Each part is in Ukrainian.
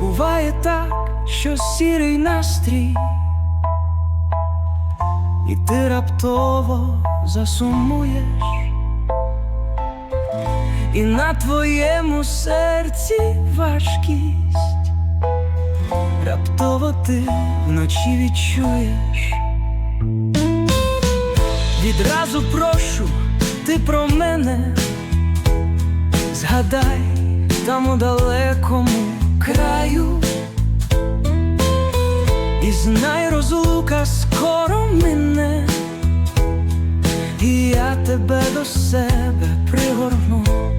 Буває так, що сірий настрій, і ти раптово засумуєш, і на твоєму серці важкість, раптово ти вночі відчуєш. Відразу прошу, ти про мене згадай там у далекому краю. І знай, розлука скоро мине, і я тебе до себе пригорну.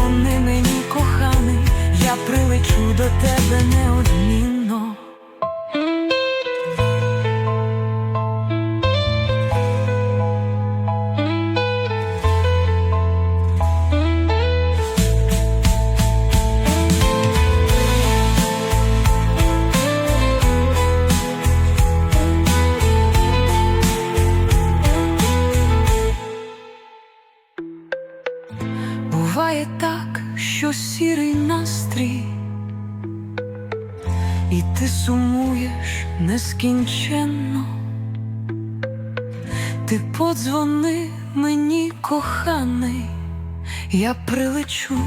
Подзвони мені, коханий, я прилечу до тебе неодмінно. Буває так, що сірий настрій, і ти сумуєш нескінченно. Ти подзвони мені, коханий, я прилечу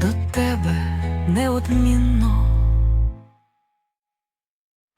до тебе неодмінно.